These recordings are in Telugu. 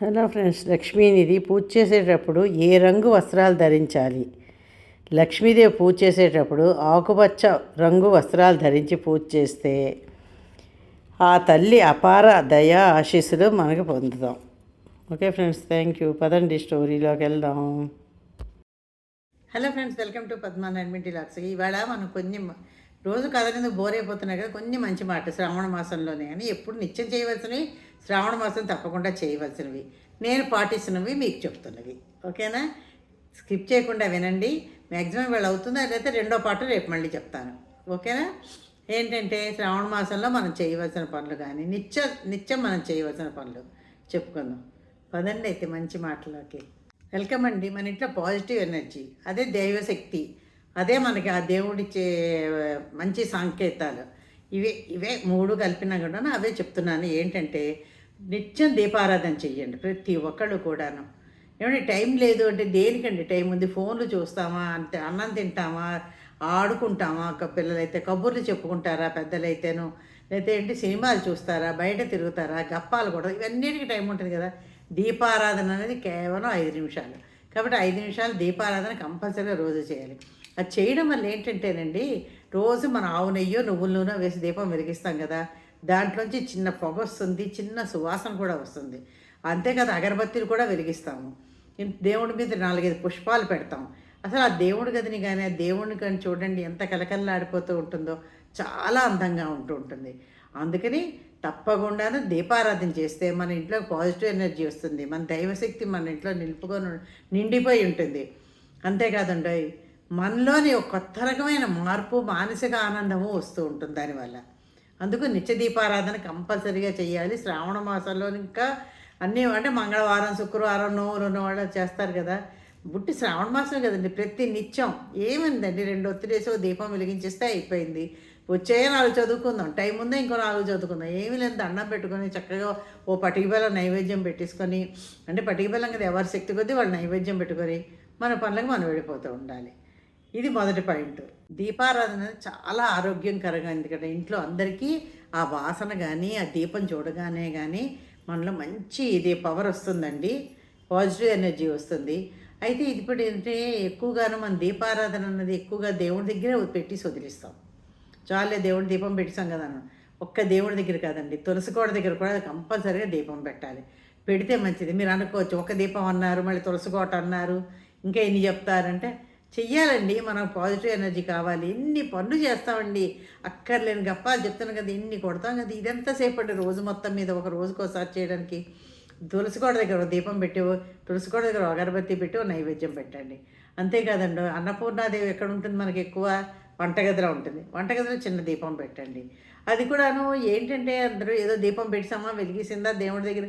హలో ఫ్రెండ్స్ లక్ష్మీనిధి పూజ చేసేటప్పుడు ఏ రంగు వస్త్రాలు ధరించాలి? లక్ష్మీదేవి పూజ చేసేటప్పుడు ఆకుపచ్చ రంగు వస్త్రాలు ధరించి పూజ చేస్తే ఆ తల్లి అపార దయా ఆశీస్సులు మనకు పొందుతాం. Okay friends thank you. పదండి స్టోరీలోకి వెళ్దాం. Hello friends welcome to Padma నైన్మింటి లాక్స్ ఇవాళ మనం కొన్ని రోజు కథ కింద బోర్ అయిపోతున్నాయి కదా కొన్ని మంచి మాట శ్రావణ మాసంలోనే. అని ఎప్పుడు నిత్యం చేయవలసినవి శ్రావణ మాసం తప్పకుండా చేయవలసినవి. నేను పాటిస్తున్నవి మీకు చెప్తున్నవి. ఓకేనా? స్కిప్ చేయకుండా వినండి. మ్యాక్సిమం వీళ్ళు అవుతుందా లేకపోతే రెండో పాట రేపు మళ్ళీ చెప్తాను. ఓకేనా? ఏంటంటే శ్రావణ మాసంలో మనం చేయవలసిన పనులు కానీ నిత్య నిత్యం మనం చేయవలసిన పనులు చెప్పుకుందాం. పదండి అయితే మంచి మాటలోకి. వెల్కమ్ అండి. మన ఇంట్లో పాజిటివ్ ఎనర్జీ అదే దైవశక్తి. అదే మనకి ఆ దేవుడిచ్చే మంచి సంకేతాలు. ఇవే ఇవే మూడు కలిపినా కూడా అవే చెప్తున్నాను. ఏంటంటే నిత్యం దీపారాధన చెయ్యండి ప్రతి ఒక్కళ్ళు కూడాను. ఏమంటే టైం లేదు అంటే దేనికండి టైం ఉంది? ఫోన్లు చూస్తామా? అంతే అన్నం తింటామా? ఆడుకుంటామా? ఒక పిల్లలైతే కబుర్లు చెప్పుకుంటారా పెద్దలైతేను? లేకపోతే ఏంటి సినిమాలు చూస్తారా? బయట తిరుగుతారా? గప్పాలు కూడా ఇవన్నిటికీ టైం ఉంటుంది కదా. దీపారాధన అనేది కేవలం ఐదు నిమిషాలు. కాబట్టి ఐదు నిమిషాలు దీపారాధన కంపల్సరీగా రోజు చేయాలి. అది చేయడం వల్ల ఏంటంటేనండి రోజు మన ఆవు నెయ్యో నువ్వుల నూనె వేసి దీపం వెలిగిస్తాం కదా దాంట్లోంచి చిన్న పొగ వస్తుంది చిన్న సువాసన కూడా వస్తుంది. అంతేకాదు అగరబత్తీలు కూడా వెలిగిస్తాము. దేవుడి మీద నాలుగైదు పుష్పాలు పెడతాం. అసలు ఆ దేవుడి గదిని కానీ ఆ దేవుడిని కానీ చూడండి ఎంత కలకల్లాడిపోతూ ఉంటుందో చాలా అందంగా ఉంటూ ఉంటుంది. అందుకని తప్పకుండా దీపారాధన చేస్తే మన ఇంట్లో పాజిటివ్ ఎనర్జీ వస్తుంది మన దైవశక్తి మన ఇంట్లో నిలుపుకొని నిండిపోయి ఉంటుంది. అంతేకాదండి మనలోని ఒక కొత్త రకమైన మార్పు మానసిక ఆనందము వస్తూ ఉంటుంది దానివల్ల. అందుకు నిత్య దీపారాధన కంపల్సరీగా చేయాలి. శ్రావణ మాసంలో ఇంకా అన్నీ అంటే మంగళవారం శుక్రవారం నోరు వాళ్ళు చేస్తారు కదా. బుట్టి శ్రావణ మాసం కదండి. ప్రతి నిత్యం ఏమైందండి? రెండు ఒత్తిడేసో ఓ దీపం వెలిగించేస్తే అయిపోయింది. వచ్చే నాలుగు చదువుకుందాం. టైం ఉందా? ఇంకో నాలుగు చదువుకుందాం. ఏమీ లేదు. దండం పెట్టుకొని చక్కగా ఓ పటికిబెల్లం నైవేద్యం పెట్టేసుకొని అంటే పటికిబెల్లం కదా ఎవరి శక్తి కొద్దీ వాళ్ళు నైవేద్యం పెట్టుకొని మన పనులకు మనం వెళ్ళిపోతూ ఉండాలి. ఇది మొదటి పాయింట్. దీపారాధన అనేది చాలా ఆరోగ్యకరంగా ఎందుకంటే ఇంట్లో అందరికీ ఆ వాసన కానీ ఆ దీపం చూడగానే కానీ మనలో మంచి ఇది పవర్ వస్తుందండి. పాజిటివ్ ఎనర్జీ వస్తుంది. అయితే ఇది ఇప్పుడు ఏంటంటే ఎక్కువగాను మన దీపారాధన అన్నది ఎక్కువగా దేవుడి దగ్గరే పెట్టేసి వదిలిస్తాం చాలే దేవుడి దీపం పెట్టాం కదా ఒక్క దేవుడి దగ్గర కాదండి. తులసి కోట దగ్గర కూడా కంపల్సరీగా దీపం పెట్టాలి. పెడితే మంచిది. మీరు అనుకోవచ్చు ఒక దీపం అన్నారు మళ్ళీ తులసి కోట అన్నారు ఇంకా ఎన్ని చెప్తారంటే చెయ్యాలండి. మనకు పాజిటివ్ ఎనర్జీ కావాలి. ఎన్ని పనులు చేస్తామండి. అక్కర్లేని గప్పాలు చెప్తాను కదా ఇన్ని కొడతాం కదా. ఇదంతా సేపటి రోజు మొత్తం మీద ఒక రోజుకోసారి చేయడానికి? తులసికోట దగ్గర దీపం పెట్టి ఓ- తులసికోట దగ్గర అగరబత్తి పెట్టి నైవేద్యం పెట్టండి. అంతేకాదండి అన్నపూర్ణాదేవి ఎక్కడ ఉంటుంది మనకి ఎక్కువ? వంటగదిలో ఉంటుంది. వంటగదిలో చిన్న దీపం పెట్టండి. అది కూడాను ఏంటంటే అందరూ ఏదో దీపం పెట్టామా వెలిగిసిందా దేవుడి దగ్గర?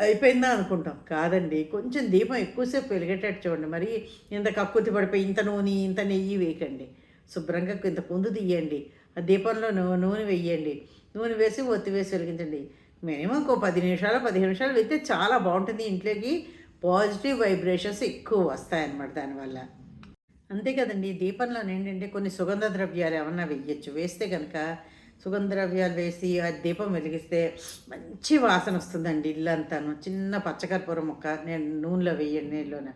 అయిపోయిందా అనుకుంటాం. కాదండి కొంచెం దీపం ఎక్కువసేపు వెలిగేటట్టు చూడండి. మరి ఇంత కక్కుతి పడిపోయి ఇంత నూనె ఇంత నెయ్యి వేయకండి. శుభ్రంగా ఇంత కుందు తీయండి. ఆ దీపంలో నూనె వేయండి. నూనె వేసి ఒత్తి వేసి వెలిగించండి. మినిమం ఒక పది నిమిషాలు పదిహేను నిమిషాలు వెళ్తే చాలా బాగుంటుంది. ఇంట్లోకి పాజిటివ్ వైబ్రేషన్స్ ఎక్కువ వస్తాయన్నమాట దానివల్ల. అంతే కదండి దీపంలో ఏంటంటే కొన్ని సుగంధ ద్రవ్యాలు ఏమన్నా వేయచ్చు. వేస్తే కనుక సుగంధ ద్రవ్యాలు వేసి ఆ దీపం వెలిగిస్తే మంచి వాసన వస్తుందండి ఇల్లంతాను. చిన్న పచ్చకర్పూరం మొక్క నేను నూనెలో వేయండి నీళ్ళలోనే.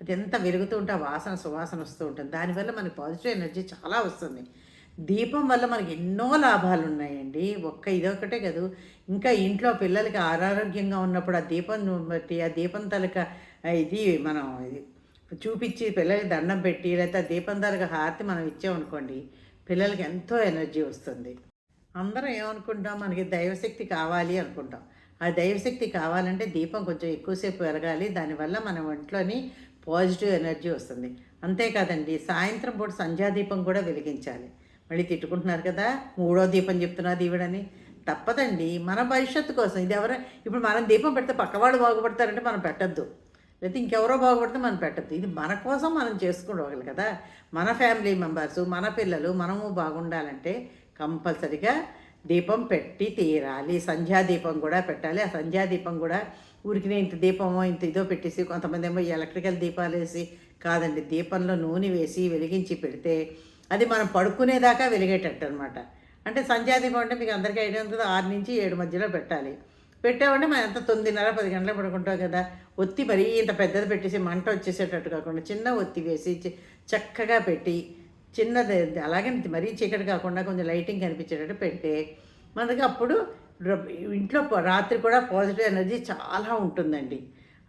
అది ఎంత వెలుగుతూ ఉంటే ఆ వాసన సువాసన వస్తూ ఉంటుంది. దానివల్ల మనకి పాజిటివ్ ఎనర్జీ చాలా వస్తుంది. దీపం వల్ల మనకి ఎన్నో లాభాలు ఉన్నాయండి. ఒక్క ఇదొకటే కాదు. ఇంకా ఇంట్లో పిల్లలకి అనారోగ్యంగా ఉన్నప్పుడు ఆ దీపం బట్టి ఆ దీపం తలక ఇది మనం ఇది చూపించి పిల్లలకి దండం పెట్టి లేకపోతే ఆ దీపం తలక హారతి మనం ఇచ్చామనుకోండి పిల్లలకి ఎంతో ఎనర్జీ వస్తుంది. అందరం ఏమనుకుంటాం? మనకి దైవశక్తి కావాలి అనుకుంటాం. ఆ దైవశక్తి కావాలంటే దీపం కొంచెం ఎక్కువసేపు వెలగాలి. దానివల్ల మన ఒంట్లోని పాజిటివ్ ఎనర్జీ వస్తుంది. అంతేకాదండి సాయంత్రం పూట సంధ్యాదీపం కూడా వెలిగించాలి. మళ్ళీ తిట్టుకుంటున్నారు కదా మూడో దీపం చెప్తున్నది ఈవిడని తప్పదండి మన భవిష్యత్తు కోసం. ఇది ఎవరో ఇప్పుడు మనం దీపం పెడితే పక్కవాడు బాగుపడతారంటే మనం పెట్టద్దు. లేకపోతే ఇంకెవరో బాగుపడితే మనం పెట్టద్దు. ఇది మన కోసం మనం చేసుకోవాలి కదా. మన ఫ్యామిలీ మెంబర్స్ మన పిల్లలు మనము బాగుండాలంటే కంపల్సరిగా దీపం పెట్టి తీరాలి. సంధ్యాదీపం కూడా పెట్టాలి. ఆ సంధ్యాదీపం కూడా ఊరికినే ఇంత దీపమో ఇంత ఇదో పెట్టేసి కొంతమంది ఏమో ఎలక్ట్రికల్ దీపాలు వేసి కాదండి దీపంలో నూనె వేసి వెలిగించి పెడితే అది మనం పడుకునేదాకా వెలిగేటట్టు అనమాట అంటే సంధ్యాదీపం అంటే మీకు అందరికీ ఐడియా ఉంటుంది ఆరు నుంచి ఏడు మధ్యలో పెట్టాలి. పెట్టామంటే మనం ఎంత తొమ్మిదిన్నర పది గంటలు పడుకుంటాం కదా ఒత్తి మరీ ఇంత పెద్దది పెట్టేసి మంట వచ్చేసేటట్టు కాకుండా చిన్న ఒత్తి వేసి చక్కగా పెట్టి చిన్నది అలాగే మరీ చీకటి కాకుండా కొంచెం లైటింగ్ కనిపించేటట్టు పెడితే మనకి అప్పుడు ఇంట్లో రాత్రి కూడా పాజిటివ్ ఎనర్జీ చాలా ఉంటుందండి.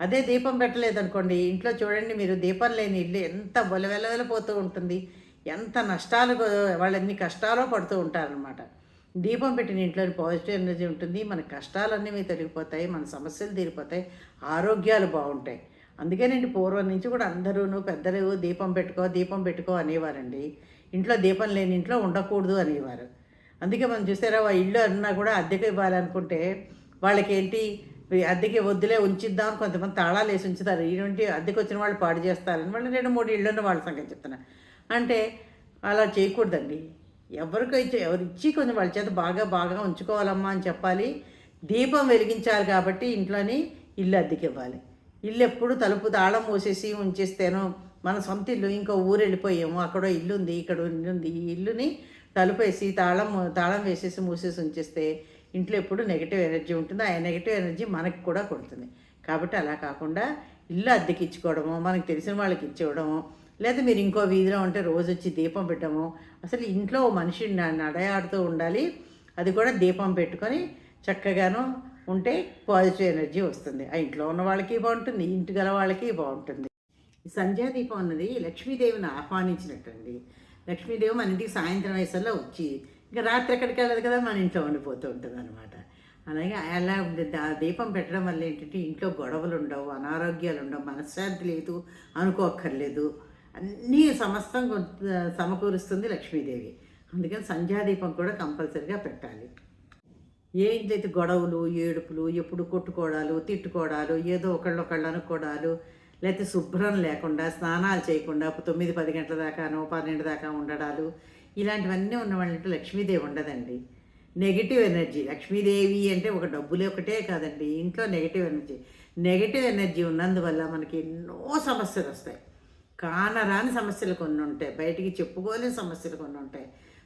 అదే దీపం పెట్టలేదనుకోండి ఇంట్లో చూడండి మీరు దీపం లేని ఇల్లు ఎంత వెలవెలవెలపోతూ ఉంటుంది. ఎంత నష్టాలు వాళ్ళు ఎన్ని కష్టాలో పడుతూ ఉంటారనమాట దీపం పెట్టిన ఇంట్లోని పాజిటివ్ ఎనర్జీ ఉంటుంది. మన కష్టాలన్నీ తొలగిపోతాయి మన సమస్యలు తీరిపోతాయి ఆరోగ్యాలు బాగుంటాయి. అందుకేనండి పూర్వం నుంచి కూడా అందరూను పెద్దలు దీపం పెట్టుకో దీపం పెట్టుకో అనేవారండి. ఇంట్లో దీపం లేని ఇంట్లో ఉండకూడదు అనేవారు. అందుకే మనం చూసారా ఆ ఇల్లు అన్నా కూడా అద్దెకు ఇవ్వాలనుకుంటే వాళ్ళకేంటి అద్దెకి వద్దులే ఉంచిద్దాం కొంతమంది తాళాలు వేసి ఉంచుతారు. ఇటువంటి అద్దెకి వచ్చిన వాళ్ళు పాడు చేస్తారని వాళ్ళు రెండు మూడు ఇళ్ళు ఉన్న వాళ్ళ సంగతి చెప్తున్నా. అంటే అలా చేయకూడదండి. ఎవరికి ఇచ్చే ఎవరు ఇచ్చి కొంచెం వాళ్ళ చేత బాగా బాగా ఉంచుకోవాలమ్మా అని చెప్పాలి. దీపం వెలిగించాలి కాబట్టి ఇంట్లోని ఇల్లు అద్దెకి ఇవ్వాలి. ఇల్లు ఎప్పుడు తలుపు తాళం మూసేసి ఉంచేస్తేనో మన సొంత ఇల్లు ఇంకో ఊరు వెళ్ళిపోయాము. అక్కడ ఇల్లు ఉంది ఇక్కడ ఇల్లు ఉంది ఈ ఇల్లుని తలుపు వేసి తాళం తాళం వేసేసి మూసేసి ఉంచేస్తే ఇంట్లో ఎప్పుడు నెగిటివ్ ఎనర్జీ ఉంటుంది. ఆ నెగిటివ్ ఎనర్జీ మనకి కూడా కొడుతుంది. కాబట్టి అలా కాకుండా ఇల్లు అద్దెకి ఇచ్చుకోవడము మనకు తెలిసిన వాళ్ళకి ఇచ్చేయడము లేదా మీరు ఇంకో వీధిలో ఉంటే రోజు వచ్చి దీపం పెట్టడము అసలు ఇంట్లో మనిషి నడయాడుతూ ఉండాలి. అది కూడా దీపం పెట్టుకొని చక్కగాను ఉంటే పాజిటివ్ ఎనర్జీ వస్తుంది. ఆ ఇంట్లో ఉన్న వాళ్ళకి బాగుంటుంది ఇంటి గల వాళ్ళకి బాగుంటుంది. ఈ సంధ్యా దీపం అన్నది లక్ష్మీదేవిని ఆహ్వానించినట్టండి. లక్ష్మీదేవి మన ఇంటికి సాయంత్రం వయసులో వచ్చి ఇంకా రాత్రి ఎక్కడికి వెళ్ళదు కదా మన ఇంట్లో ఉండిపోతూ ఉంటుంది అనమాట అలాగే అలా దీపం పెట్టడం వల్ల ఏంటంటే ఇంట్లో గొడవలు ఉండవు అనారోగ్యాలు ఉండవు మనశ్శాంతి లేదు అనుకోక్కర్లేదు. అన్నీ సమస్తం సమకూరుస్తుంది లక్ష్మీదేవి. అందుకని సంధ్యాదీపం కూడా కంపల్సరిగా పెట్టాలి. ఏంటైతే గొడవలు ఏడుపులు ఎప్పుడు కొట్టుకోవడాలు తిట్టుకోవడాలు ఏదో ఒకళ్ళు ఒకళ్ళు అనుకోవడాలు లేకపోతే శుభ్రం లేకుండా స్నానాలు చేయకుండా తొమ్మిది పది గంటల దాకానో పన్నెండు దాకా ఉండడాలు ఇలాంటివన్నీ ఉన్న వాళ్ళంటే లక్ష్మీదేవి ఉండదండి. నెగిటివ్ ఎనర్జీ లక్ష్మీదేవి అంటే ఒక డబ్బులే ఒకటే కాదండి. ఇంట్లో నెగిటివ్ ఎనర్జీ నెగిటివ్ ఎనర్జీ ఉన్నందువల్ల మనకి ఎన్నో సమస్యలు వస్తాయి. కానరాని సమస్యలు కొన్ని ఉంటాయి. బయటికి చెప్పుకోలేని సమస్యలు కొన్ని ఉంటాయి.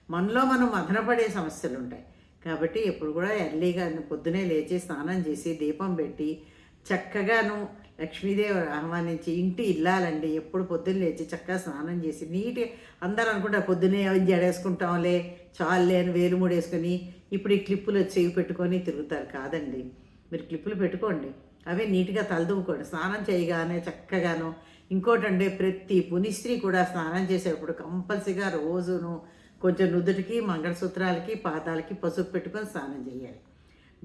మనలో మనం మదనపడే సమస్యలు ఉంటాయి. కాబట్టి ఎప్పుడు కూడా ఎర్లీగా పొద్దునే లేచి స్నానం చేసి దీపం పెట్టి చక్కగాను లక్ష్మీదేవి ఆహ్వానించి ఇంటి ఇల్లాలండి. ఎప్పుడు పొద్దున్న లేచి చక్కగా స్నానం చేసి నీట్గా అందరూ అనుకుంటారు పొద్దునే జడేసుకుంటాంలే చాలులే అని వేలు మూడేసుకొని ఇప్పుడు ఈ క్లిప్పులు చెవి పెట్టుకొని తిరుగుతారు కాదండి. మీరు క్లిప్పులు పెట్టుకోండి. అవే నీట్గా తలదువ్వుకోండి. స్నానం చేయగానే చక్కగాను ఇంకోటండి ప్రతి పునిస్త్రీ కూడా స్నానం చేసేటప్పుడు కంపల్సరీగా రోజును కొంచెం నుదుటికి మంగళసూత్రాలకి పాదాలకి పసుపు పెట్టుకొని స్నానం చేయాలి.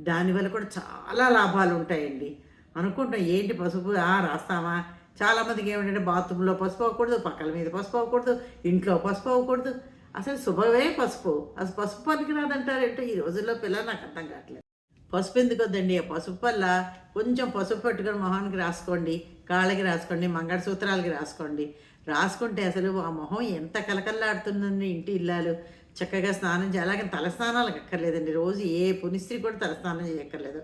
దానివల్ల కూడా చాలా లాభాలు ఉంటాయండి. అనుకుంటాం ఏంటి పసుపు? రాస్తామా చాలామందికి ఏమిటంటే బాత్రూంలో పసుపు అవ్వకూడదు పక్కల మీద పసుపు అవ్వకూడదు ఇంట్లో పసుపు అవ్వకూడదు. అసలు శుభమే పసుపు. అసలు పసుపు పనికి రాదంటారంటే ఈ రోజుల్లో పిల్లలు నాకు అర్థం కావట్లేదు. పసుపు ఎందుకు వద్దండి? ఆ పసుపు వల్ల కొంచెం పసుపు పెట్టుకొని మొహానికి రాసుకోండి కాళ్ళకి రాసుకోండి మంగళసూత్రాలకి రాసుకోండి. రాసుకుంటే అసలు ఆ మొహం ఎంత కలకల్లాడుతుందండి ఇంటి ఇల్లాలు. చక్కగా స్నానం చేయాలి అలాగే తలస్నానాలకు అక్కర్లేదండి. రోజు ఏ పునిస్త్రీ కూడా తలస్నానం చేయక్కర్లేదు.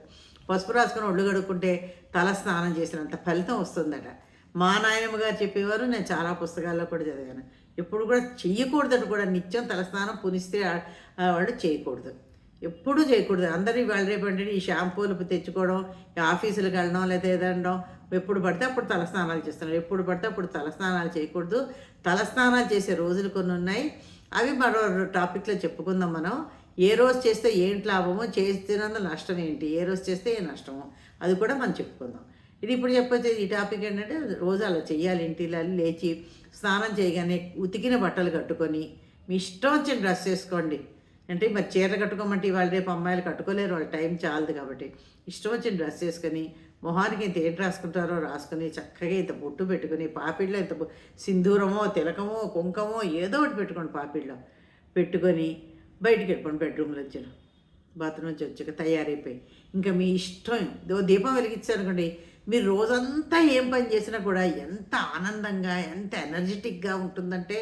పసుపు రాసుకొని ఒళ్ళు కడుక్కుంటే తల స్నానం చేసినంత ఫలితం వస్తుందట. మా నాయనమ్మ గారు చెప్పేవారు నేను చాలా పుస్తకాల్లో కూడా చదివాను. ఎప్పుడు కూడా చెయ్యకూడదట కూడా నిత్యం తలస్నానం పునిస్తే వాళ్ళు చేయకూడదు. ఎప్పుడూ చేయకూడదు. అందరూ ఇవాళ రేపు అంటే ఈ షాంపూలు తెచ్చుకోవడం ఈ ఆఫీసులకు వెళ్ళడం లేదా ఏదనడం ఎప్పుడు పడితే అప్పుడు తలస్నానాలు చేస్తున్నారు ఎప్పుడు పడితే అప్పుడు తలస్నానాలు చేయకూడదు. తలస్నానాలు చేసే రోజులు కొన్ని ఉన్నాయి. అవి మరో టాపిక్లో చెప్పుకుందాం మనం. ఏ రోజు చేస్తే ఏంటి లాభమో? చేస్తున్నందుకు నష్టం ఏంటి? ఏ రోజు చేస్తే ఏ నష్టము? అది కూడా మనం చెప్పుకుందాం. ఇది ఇప్పుడు చెప్పొచ్చే ఈ టాపిక్ ఏంటంటే రోజు అలా చేయాలి ఇంటిలో లేచి స్నానం చేయగానే ఉతికిన బట్టలు కట్టుకొని మీ ఇష్టం వచ్చిన డ్రెస్ వేసుకోండి. అంటే మరి చీర కట్టుకోమంటే ఇవాళ రేపు అమ్మాయిలు కట్టుకోలేరు వాళ్ళ టైం చాలదు కాబట్టి. ఇష్టం వచ్చిన డ్రెస్ వేసుకొని మొహానికి ఇంత ఏంటి రాసుకుంటారో రాసుకొని చక్కగా ఇంత బొట్టు పెట్టుకుని పాపిడిలో ఇంత సింధూరమో తిలకమో కుంకమో ఏదో ఒకటి పెట్టుకోండి పాపిడిలో పెట్టుకొని బయటికి వెళ్ళిపోండి బెడ్రూమ్లో వచ్చాను బాత్రూమ్ నుంచి వచ్చాక తయారైపోయి. ఇంకా మీ ఇష్టం దో దీపం వెలిగించారనుకోండి మీరు రోజంతా ఏం పని చేసినా కూడా ఎంత ఆనందంగా ఎంత ఎనర్జెటిక్గా ఉంటుందంటే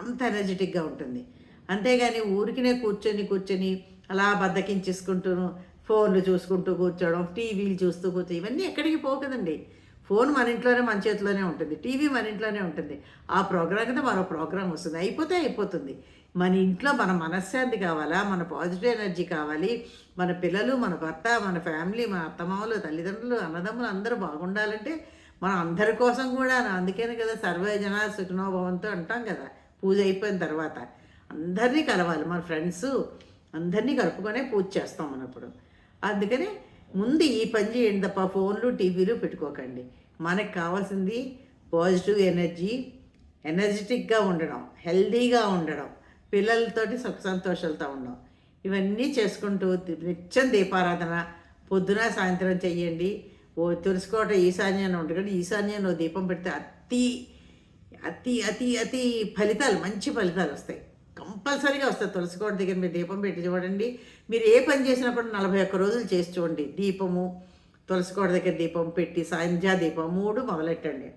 అంత ఎనర్జెటిక్గా ఉంటుంది. అంతేగాని ఊరికినే కూర్చొని కూర్చొని అలా బద్దకించేసుకుంటూ ఫోన్లు చూసుకుంటూ కూర్చోవడం టీవీలు చూస్తూ కూర్చో ఇవన్నీ ఎక్కడికి పోవు కదండి. ఫోన్ మన ఇంట్లోనే మన చేతిలోనే ఉంటుంది. టీవీ మన ఇంట్లోనే ఉంటుంది. ఆ ప్రోగ్రాం కింద మరో ప్రోగ్రాం వస్తుంది. అయిపోతే అయిపోతుంది. మన ఇంట్లో మన మనశ్శాంతి కావాలా? మన పాజిటివ్ ఎనర్జీ కావాలి? మన పిల్లలు మన భర్త మన ఫ్యామిలీ మన అత్తమామలు తల్లిదండ్రులు అన్నదమ్ములు అందరూ బాగుండాలంటే మనం అందరి కోసం కూడా అందుకనే కదా సర్వే జన సుఖనోభవంతో అంటాం కదా. పూజ అయిపోయిన తర్వాత. అందరినీ కలవాలి. మన ఫ్రెండ్స్ అందరినీ కలుపుకొనే పూజ చేస్తాం మనం ఇప్పుడు అందుకని ముందు ఈ పని చేయండి తప్ప ఫోన్లు టీవీలు పెట్టుకోకండి. మనకు కావాల్సింది పాజిటివ్ ఎనర్జీ ఎనర్జెటిక్గా ఉండడం హెల్దీగా ఉండడం పిల్లలతోటి సుఖ సంతోషాలతో ఉండడం. ఇవన్నీ చేసుకుంటూ నిత్యం దీపారాధన. పొద్దున సాయంత్రం చెయ్యండి. ఓ తులసుకోట ఈశాన్యాన్ని ఉంటుంది ఈశాన్యాన్ని దీపం పెడితే అతి అతి అతి అతి ఫలితాలు మంచి ఫలితాలు వస్తాయి. కంపల్సరీగా వస్తాయి తులసికోట దగ్గర మీరు దీపం పెట్టి చూడండి. మీరు ఏ పని చేసినప్పుడు నలభై ఒక్క రోజులు చేసి చూడండి. దీపము తులసికోట దగ్గర దీపం పెట్టి సంధ్యా దీపం మూడు మొదలెట్టండి.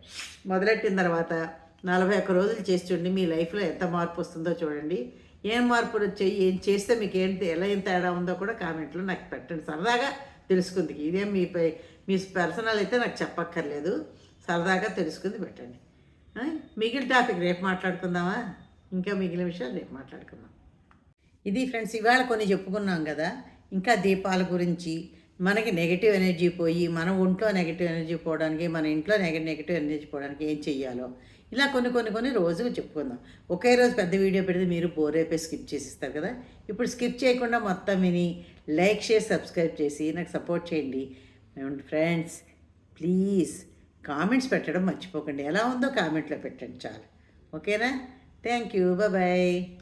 మొదలెట్టిన తర్వాత నలభై ఒక్క రోజులు చేసి చూడండి. మీ లైఫ్లో ఎంత మార్పు వస్తుందో చూడండి. ఏం మార్పులు వచ్చాయి ఏం చేస్తే మీకు ఏంటి ఎలా ఏం తేడా ఉందో కూడా కామెంట్లో నాకు పెట్టండి. సరదాగా తెలుసుకుంది. ఇదేం మీ పై- మీ పర్సనల్ అయితే నాకు చెప్పక్కర్లేదు. సరదాగా తెలుసుకుంది పెట్టండి. మిగిలిన టాపిక్ రేపు మాట్లాడుకుందామా? ఇంకా మిగిలిన విషయాలు రేపు మాట్లాడుకుందాం. ఇది ఫ్రెండ్స్ ఇవాళ కొన్ని చెప్పుకున్నాం కదా ఇంకా దీపాల గురించి. మనకి నెగిటివ్ ఎనర్జీ పోయి మన ఒంట్లో నెగిటివ్ ఎనర్జీ పోవడానికి మన ఇంట్లో నెగ నెగిటివ్ ఎనర్జీ పోవడానికి ఏం చెయ్యాలో. ఇలా కొన్ని కొన్ని కొన్ని రోజులు చెప్పుకుందాం. ఒకే రోజు పెద్ద వీడియో పెడితే మీరు బోర్ అయిపోయి స్కిప్ చేసిస్తారు కదా. ఇప్పుడు స్కిప్ చేయకుండా మొత్తం విని లైక్ చేసి సబ్స్క్రైబ్ చేసి నాకు సపోర్ట్ చేయండి. ఫ్రెండ్స్ ప్లీజ్ కామెంట్స్ పెట్టడం మర్చిపోకండి. ఎలా ఉందో కామెంట్లో పెట్టండి చాలు. ఓకేనా? Thank you bye